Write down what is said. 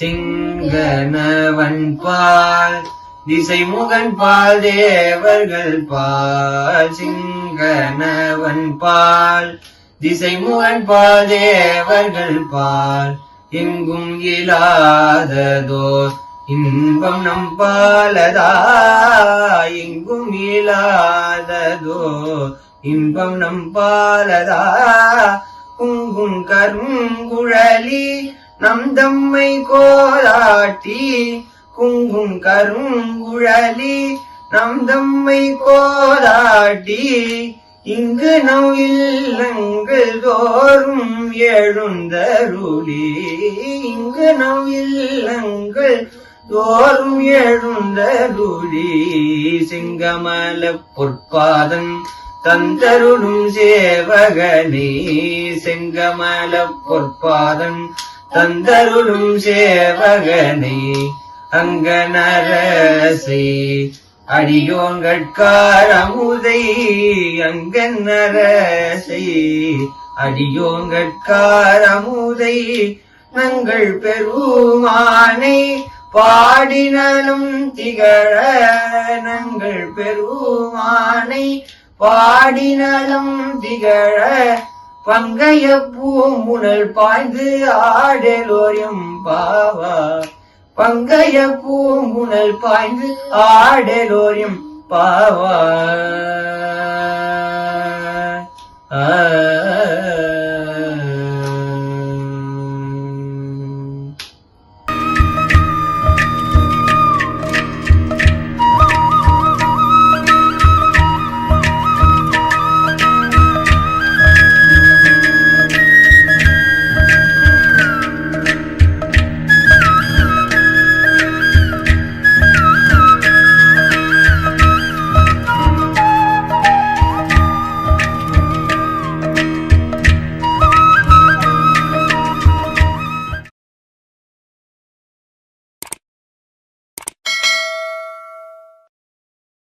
சிங்கனவன் பால் திசை முகன் பால் தேவர்கள் பால். சிங்கனவன் பால் திசை முகன் பால் தேவர்கள் பால். எங்கும் இல்லாததோ இன்பம் நம் பாலதா எங்கும் இல்லாததோ இன்பம் நம் பாலதா. குங்கும் கருங்குழலி நம் தம்மை கோலாட்டி குங்கும் கருங்குழலி நம் தம்மை கோலாட்டி இங்கு நம் இல்லங்கள் தோறும் எழுந்தருளி இங்கு நம் இல்லங்கள் தோறும் எழுந்தருளி செங்கமல பொற்பாதம் தந்தருளும் சேவகனே செங்கமல பொற்பாதம் தந்தருளும் சேவகனே அங்கனரசே அடியோங்கட்காரமுதை அங்கனரசை அடியோங்கட்காரமுதை நங்கள் பெருமானை பாடினலும் திகழ நங்கள் பெருமானை பாடினலும் திகழ பங்கைய பூமுனல் பாய்ந்து ஆடலோரியம் பாவா. பங்கைய பூமுனல் பாய்ந்து ஆடலோரியம் பாவா. ஆ.